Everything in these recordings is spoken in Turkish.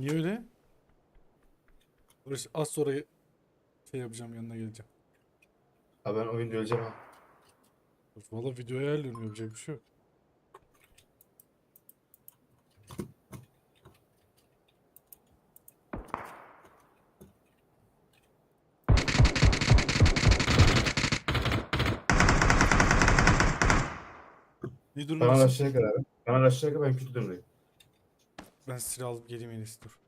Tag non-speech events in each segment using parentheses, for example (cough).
Niye öyle? Barış az sonra şey yapacağım yanına geleceğim. Abi ben oyunda öleceğim ha. Valla videoya ayarlıyorum yapacak bir şey yok. İyi Bana durumdasın. aşağıya kadar. Bana aşağıya kadar ben kötü durumdayım. Ben silah alıp geleyim en iyisi dur.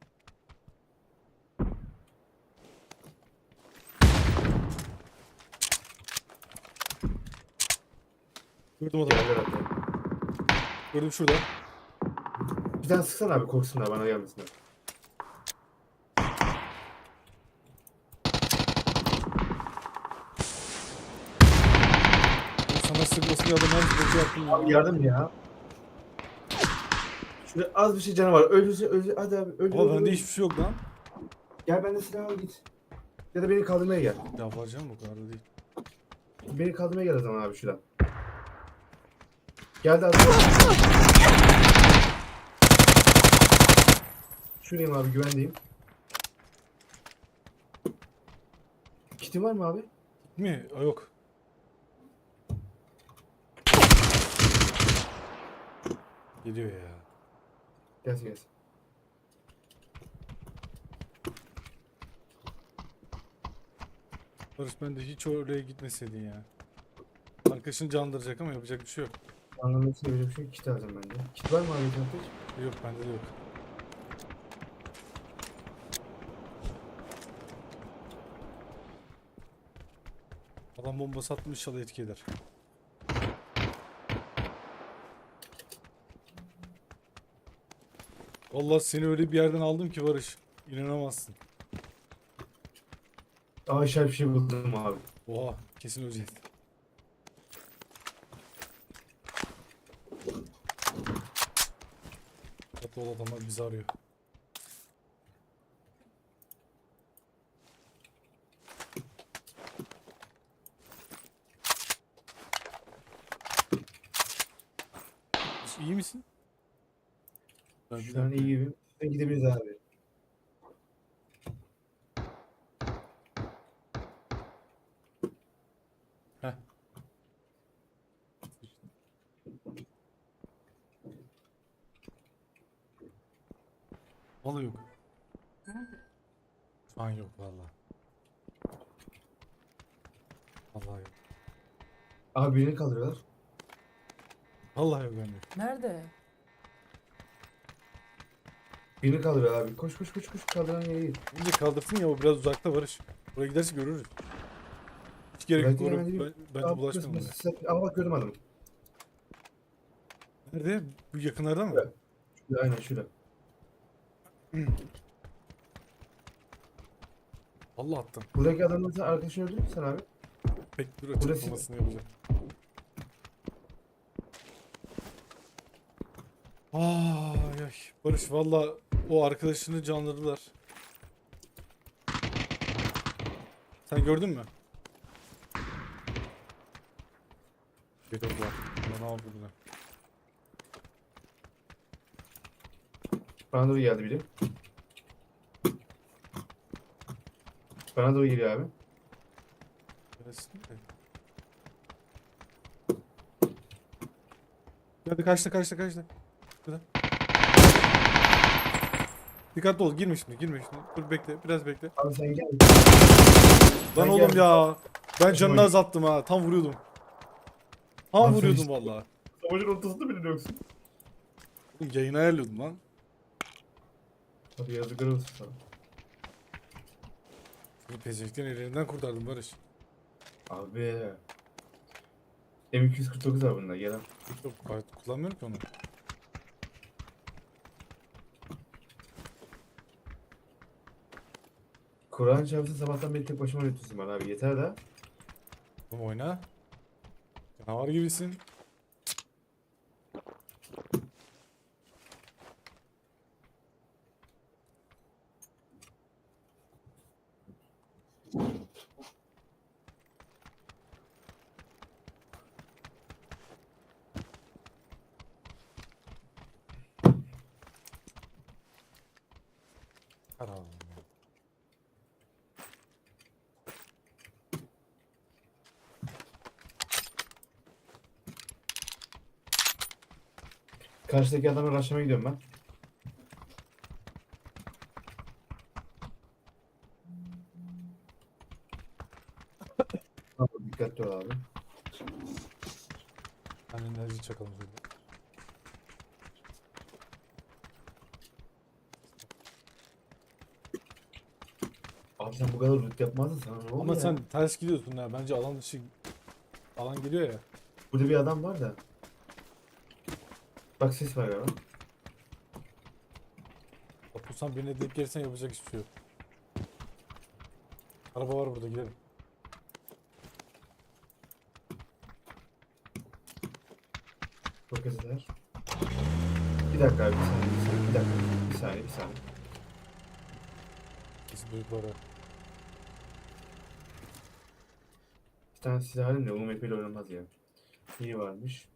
Gördüm adamı. Gördüm şurada. Bir tane sıksana abi korksunlar bana gelmesinler. Sana sıkması bir adam her bir yaptım ya. Abi yardım ya. Şurada az bir şey canı var. Öldürse öldür. Hadi abi öldür. Ama bende hiçbir şey yok lan. Gel bende silah al git. Ya da beni kaldırmaya gel. Ya var canım o kadar da değil. Beni kaldırmaya gel o zaman abi şuradan. Geldi abi. Şurayım abi güvendeyim. Kitin var mı abi? Mi? Aa, yok. Geliyor ya. Gelsin gelsin. Barış ben de hiç oraya gitmeseydin ya. Arkadaşını candıracak ama yapacak bir şey yok. Anlamasını öyle bir şey kit alacağım bence. Kit var mı abi çanta hiç? Yok bende de yok. Adam bombası attım inşallah etki eder. Vallahi seni öyle bir yerden aldım ki Barış. İnanamazsın. İşaret bir şey buldum abi. Oha kesin öleceğiz. Hatta o adamlar bizi arıyor. İyi misin? Ben bir Şu an iyi gibi. Gidebiliriz abi. Heh. Vallahi yok. Şu an yok vallahi. Vallahi yok. Abi birini kaldırıyorlar. Vallahi yok bende. Nerede? Birini kaldırıyor abi. Koş koş koş koş kaldıran yere git. Önce kaldırsın ya o biraz uzakta Barış. Buraya giderse görürüz. Hiç gerek yok. Belki oraya- hemen Ben, bence Abi, bulaşmayalım. kız- oraya. bak gördüm adamı. Nerede? Bu yakınlarda mı? Evet. Şurada, aynen şurada. (clears throat) Allah attım. Buradaki adamın sen arkadaşını öldürdün mü sen abi? Pek dur Burası- açıklamasını yapacağım. Ay ay. Barış valla o arkadaşını canladılar. Sen gördün mü? Geliyorlar. Bana al bunu. Bana doğru geldi biri. Bana doğru geliyor abi. Neresinde? Hadi kaçta kaçta kaçta. Şurada. Dikkatli ol girme şimdi girme şimdi. Dur bekle biraz bekle. Abi sen gel. Lan oğlum geldim. ya. Ben canını azalttım ha. Tam vuruyordum. Tam Abi sen vuruyordum işte- vallahi. Savaşın ortasında bile yoksun. Oğlum Yayını ayarlıyordum lan. Abi yazıklar olsun sana. Bu pezekten ellerinden kurtardım Barış. Abi. M249 var bunda gel. Yok kullanmıyorum ki onu. Kur'an çarpsın sabahtan beri tek başıma öğretiyorsun bana abi. Yeter de. Oğlum oyna. Canavar gibisin. Karar Karşıdaki adamı raşlamaya gidiyorum ben. Abi, dikkatli ol abi. Ben enerji çakalım şurada. Abi sen bu kadar loot yapmazdın sana ne oldu Ama ya? sen ters gidiyorsun ya. Bence alan dışı alan geliyor ya. Burada bir adam var da. Bak ses var ya. Otursan birine denk gelirsen yapacak hiçbir şey yok. Araba var burada gidelim. Çok hızlılar. Bir dakika abi bir saniye bir saniye bir dakika. Bir saniye bir saniye. Var ha. Bir tane silah alayım da UMP ile oynamaz ya. İyi varmış.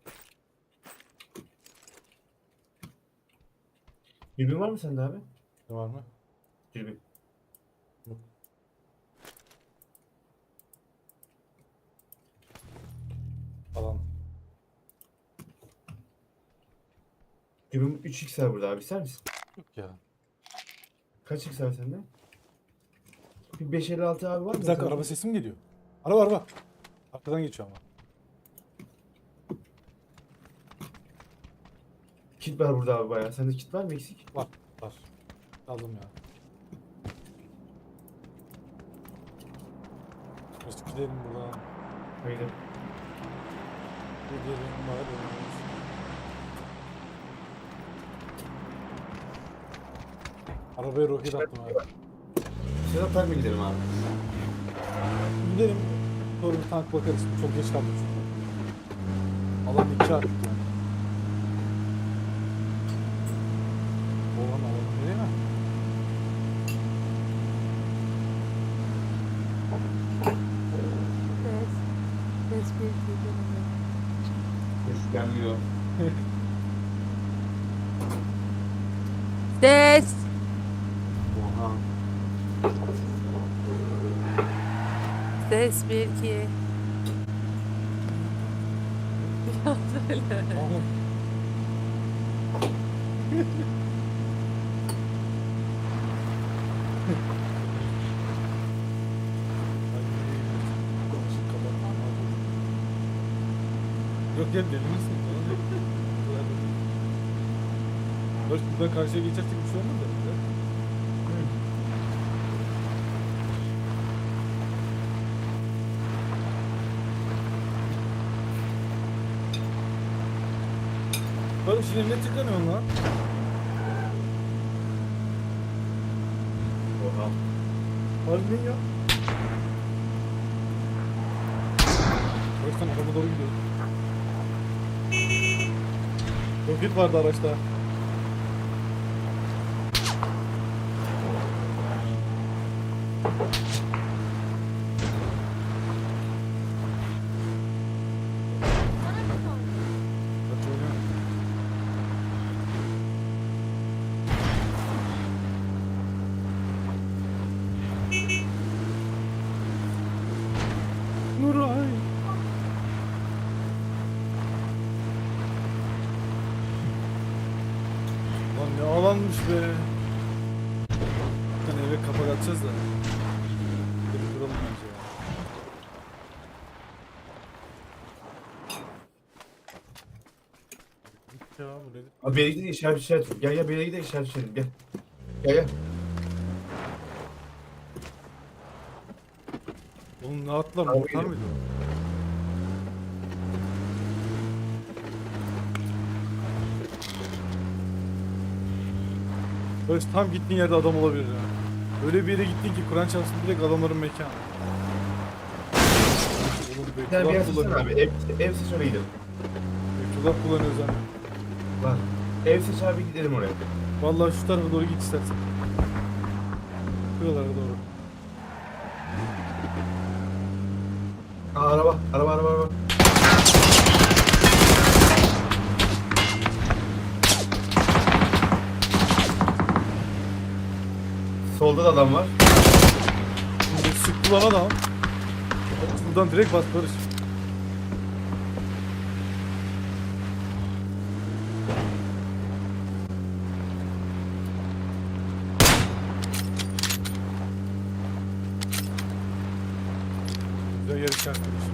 Dürbün var mı sende abi? Ne var mı? Dürbün. Alan. Dürbün 3x var burada abi ister misin? Yok ya. Kaç x var sende? Bir 556 abi var mı? Bir dakika araba sesi mi geliyor? Araba araba. Arkadan geçiyor ama. Kit var burada abi bayağı. Sende kit var mı eksik? Var. Var. Aldım ya. İşte gidelim buradan. Hayır. Gidelim var. Arabaya roket attım abi. Sedat tak mı gidelim abi? Gidelim. Sonra bir tank bakarız. Çok geç kaldık çünkü. Alan iki artık yani. Oğlan alalım değil mi? Ses. Ses bir iki deneme. Ses gelmiyor. (laughs) Ses. Oha. Ses bir iki. Biraz (laughs) öyle. Oğlum. Yok ya deli misin? Barış buradan karşıya geçersek bir şey olmaz da. Barış yine ne tıkanıyorsun lan? Oha. Harbi ya. Barış sen araba doğru gidiyorsun. Roket vardı araçta. Kaç Alanmış be. Sen eve kapak atacağız da. Hadi duralım bence ya. Ya bu nedir? Abi yere gidelim işaret işaret. Gel gel bir yere gidelim işaret işaret. Gel. Gel gel. Oğlum ne atlar? Abi o? Barış tam gittiğin yerde adam olabilir ya. Öyle bir yere gittin ki Kur'an çarpsın direkt adamların mekanı. Bir tane bir yer seçsene abi. Ev, ev seç oraya gidelim. Beytullah kullanıyor zaten. Bak. Ev seç abi gidelim oraya. Vallahi şu tarafa doğru git istersen. Şuralara doğru. Solda da adam var. Sıktı lan adam. Buradan direkt bas Barış. Güzel yer işaretlemiş.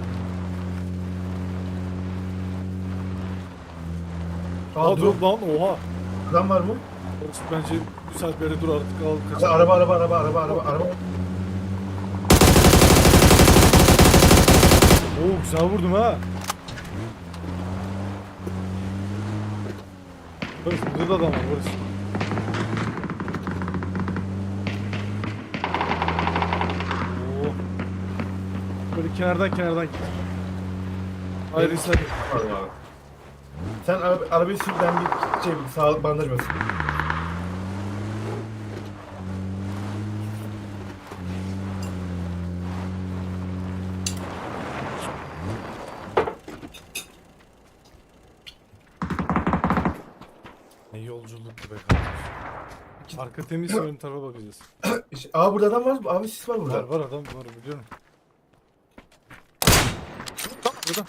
Aa, Aa drop. lan oha. Adam var mı? Barış bence müsait bir yere dur artık al Araba kaçalım. araba araba araba araba araba. araba. Oo güzel vurdum ha. Barış burada da adam var Barış. Oo. Böyle kenardan kenardan git. Hayır abi. Sen araba, arabayı sür ben bir şey sağlık bandaj basayım. Arka temiz ön tarafa bakacağız. Aa burada adam var. Abi sis var burada. Var var adam var biliyorum. Tam burada.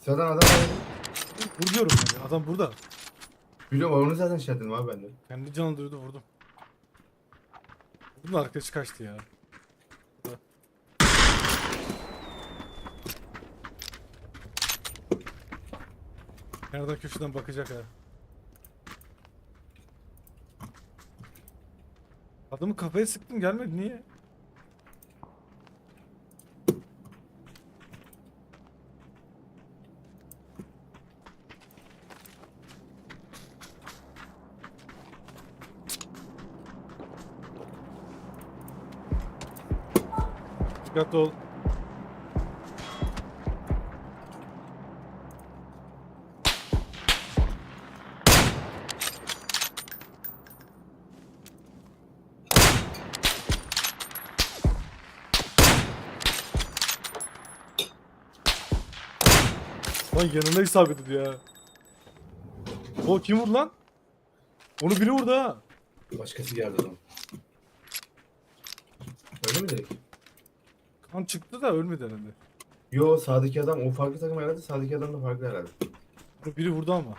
Zaten adam var. Vur diyorum yani adam burada. Biliyorum onu zaten şey ettim abi ben de. Kendi canı duydu vurdum. Bunun arkadaşı kaçtı ya. Burada. Nereden köşeden bakacak ha. Adamı kafaya sıktım gelmedi niye? Dikkatli ol. Lan yanına isabet ediyor ya. O kim vurdu lan? Onu biri vurdu ha. Başkası geldi adam. Öyle mi dedik? Kan çıktı da ölmedi herhalde. Yo sağdaki adam o farklı takım herhalde sağdaki adam da farklı herhalde. Bunu biri vurdu ama.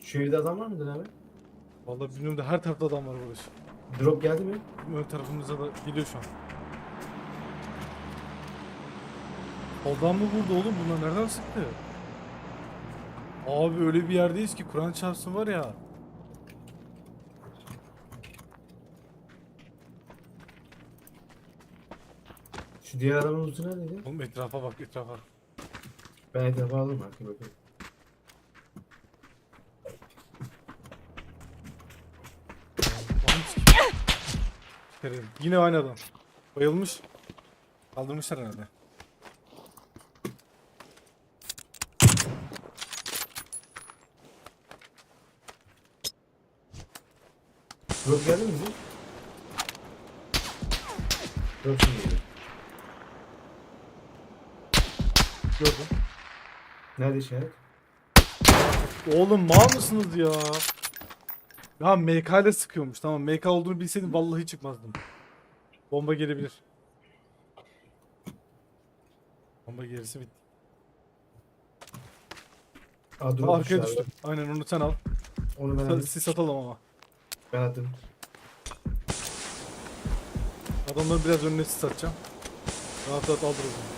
Şu evde adam var mıdır abi? Vallahi bilmiyorum da her tarafta adam var Barış. Drop geldi mi? Ön tarafımıza da geliyor şu an. Soldan mı vurdu oğlum bunlar nereden sıktı? Abi öyle bir yerdeyiz ki Kur'an çarpsın var ya. Şu diğer adamın uzu neredeydi? Oğlum etrafa bak etrafa. Ben etrafa alırım arkaya bakayım. Yine aynı adam. Bayılmış. Kaldırmışlar herhalde. Drop geldi mi bize? Drop şimdi geliyor. Gördüm. Nerede işaret? Oğlum mal mısınız ya? Ya MK ile sıkıyormuş. Tamam MK olduğunu bilseydim vallahi çıkmazdım. Bomba gelebilir. Bomba gerisi bitti. Aa drop arkaya düştü düştü. abi. Aynen onu sen al. Onu ben Sen, aldım. sis atalım ama. Ben attım. Adamların biraz önüne sis atacağım. Rahat rahat aldır o zaman.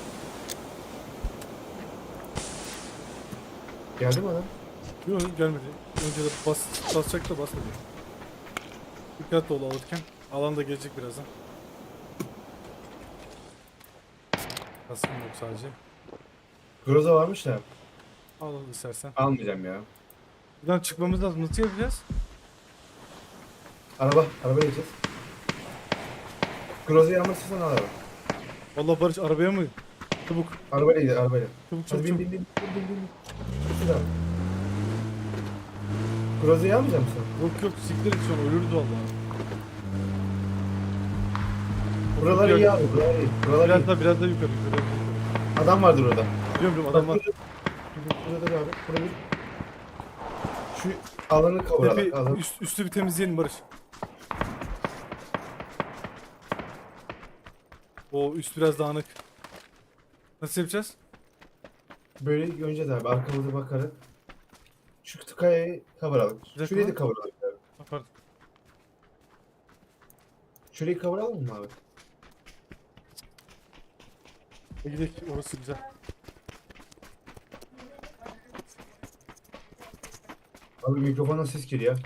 Geldi mi adam? Yok gelmedi. Önce de bas, basacak da basmadı. Dikkatli ol alırken. Alan da gelecek birazdan. Kaskım yok sadece. Groza varmış da. Al al istersen. Almayacağım ya. Buradan çıkmamız lazım. Nasıl yapacağız? Araba. Araba gideceğiz. İstiyorsan al araba. Vallahi Barış arabaya mı? Çabuk. Arabayla gidelim arabayla. Çabuk Hadi çabuk bin çabuk. bin bin bin bin bin. Şurada. Groza'yı almayacak mısın? Yok yok siktir et şu an ölürüz vallahi. Buralar Yok, iyi abi. Buralar iyi. Buralar Biraz iyi. daha biraz daha yukarı yukarı. Adam vardır orada. Biliyorum biliyorum adam var. Burada bir abi. Burada bir. Şu alanı kavuralım. Tepe, Alanı. üst, üstü bir temizleyelim Barış. O üst biraz dağınık. Nasıl yapacağız? Böyle göreceğiz abi. Arkamıza bakarak. Şu kayayı kavuralım. dakika Şurayı da lan. kavuralım abi. Ha, Pardon. Şurayı kavuralım mı abi? E gidelim orası güzel. Abi mikrofondan ses geliyor.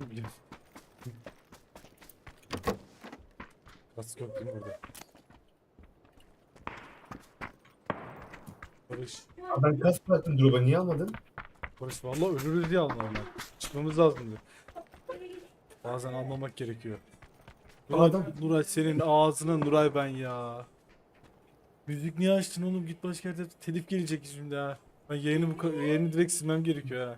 Biliyorum. Nasıl köprüm burada? Barış. Abi ben kas bıraktım drop'a niye almadın? Barış valla ölürüz diye almam ben. Çıkmamız lazımdı. Bazen almamak gerekiyor. Nuray, Adam- Nuray senin ağzına Nuray ben ya. Müzik niye açtın oğlum? Git başka yerde telif gelecek şimdi ha. Ben yayını, bu, ka- yayını direkt silmem gerekiyor ha.